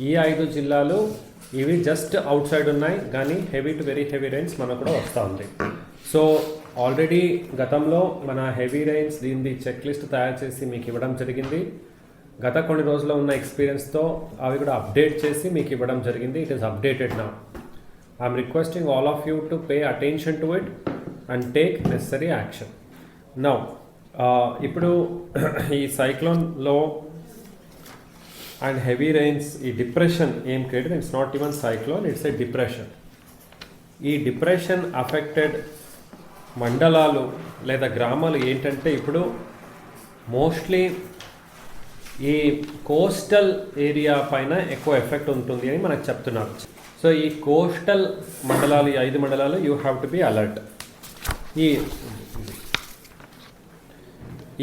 ఈ ఐదు జిల్లాలు ఇవి జస్ట్ అవుట్ సైడ్ ఉన్నాయి కానీ heavy to very heavy rains మనకు కూడా వస్తూ ఉంది. సో ఆల్రెడీ గతంలో మన హెవీ రైన్స్ దీనిది చెక్ లిస్ట్ తయారు చేసి మీకు ఇవ్వడం జరిగింది. గత కొన్ని రోజుల్లో ఉన్న ఎక్స్పీరియన్స్తో అవి కూడా అప్డేట్ చేసి మీకు ఇవ్వడం జరిగింది. ఇట్ ఈస్ అప్డేటెడ్ నా I'm requesting all of you to pay attention to it and take necessary action now ఇప్పుడు ఈ సైక్లోన్లో అండ్ హెవీ రైన్స్ ఈ డిప్రెషన్ ఏం created it's not even cyclone it's a depression ఈ డిప్రెషన్ అఫెక్టెడ్ మండలాలు లేదా గ్రామాలు ఏంటంటే ఇప్పుడు మోస్ట్లీ ఈ కోస్టల్ ఏరియా పైన ఎక్కువ ఎఫెక్ట్ ఉంటుంది అని మనకు చెప్తున్నారు. సో ఈ కోస్టల్ మండలాలు ఈ ఐదు మండలాలు you have to be alert ఈ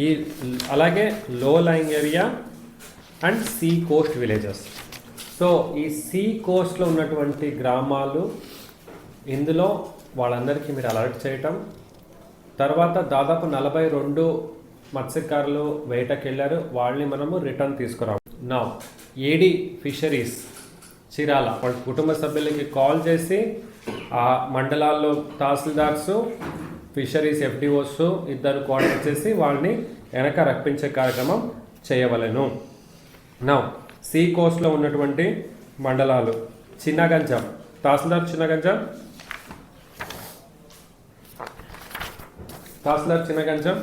ఈ అలాగే low lying area and sea coast villages. So ఈ సీ కోస్ట్లో ఉన్నటువంటి గ్రామాలు ఇందులో వాళ్ళందరికీ మీరు అలర్ట్ చేయటం. తర్వాత దాదాపు నలభై రెండు మత్స్యకారులు వేటకి వెళ్ళారు వాళ్ళని మనము రిటర్న్ తీసుకురాము. నా ఏడి ఫిషరీస్ చీరాల వాళ్ళ కుటుంబ సభ్యులకి కాల్ చేసి ఆ మండలాల్లో తహసీల్దార్సు ఫిషరీస్ ఎఫ్డిఓస్ ఇద్దరు కోఆర్డినేట్ చేసి వాళ్ళని వెనక రప్పించే కార్యక్రమం చేయవలెను. నా సీ కోస్ట్లో ఉన్నటువంటి మండలాలు. చిన్నగంజం. తహసీల్దార్ చిన్నగంజం? తహసీల్దార్ చిన్నగంజం?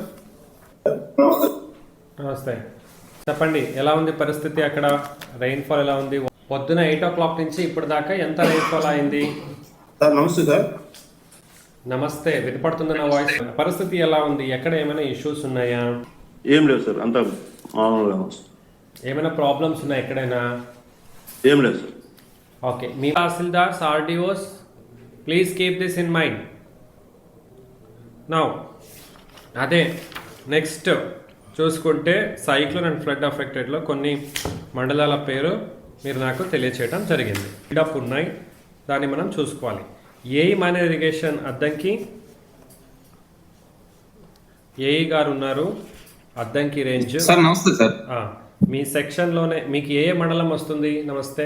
నమస్తే. చెప్పండి ఎలా ఉంది పరిస్థితి అక్కడ? రెయిన్ఫాల్ ఎలా ఉంది? పొద్దున ఎయిట్ ఓ క్లాక్ నుంచి ఇప్పుడు దాకా ఎంత రెయిన్ఫాల్ అయింది? సార్ నమస్తే సార్. నమస్తే వినపడుతుంది నా వాయిస్? పరిస్థితి ఎలా ఉంది? ఎక్కడ ఏమైనా ఇష్యూస్ ఉన్నాయా? ఏం లేదు సార్ అంతా మామూలుగా. ఏమైనా ప్రాబ్లమ్స్ ఉన్నాయా ఎక్కడైనా? ఏం లేదు sir okay me tahsildars RDOs please keep this in mind now అదే నెక్స్ట్ చూసుకుంటే సైక్లోన్ అండ్ ఫ్లడ్ అఫెక్టెడ్లో కొన్ని మండలాల పేరు మీరు నాకు తెలియచేయడం జరిగింది. బిల్డప్ ఉన్నాయి దాన్ని మనం చూసుకోవాలి. AE minor irrigation Addanki AE గారు ఉన్నారు అద్దంకి రేంజ్ సార్ నమస్తే సార్ ఆ, మీ సెక్షన్లోనే మీకు ఏ మండలం వస్తుంది? నమస్తే.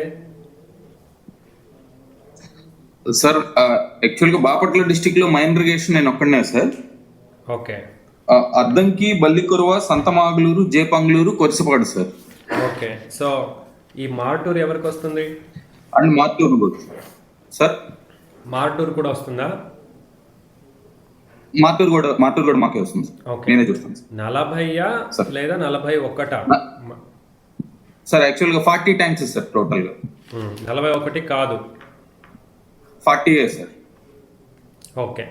సార్ యాక్చువల్గా బాపట్ల డిస్టిక్లో మైన్ ఇరిగేషన్ నేను ఒక్కడనే sir. Okay. Addanki Ballikurava Santhamaguluru J Panguluru Korisapadu sir. Okay. So ఈ మార్టూర్ ఎవరికి వస్తుంది? అండ్ మార్టూరు కూడా. సార్? మార్టూర్ కూడా వస్తుందా? మార్టూరు కూడా మార్టూరు కూడా మాకే వస్తుంది నేనే చూస్తాను సార్. నలభైయా. లేదా నలభై ఒక్కట సార్ యాక్చువల్గా ఫార్టీ టైమ్స్ సార్ టోటల్గా నలభై ఒకటి కాదు. Forty sir. ఓకే.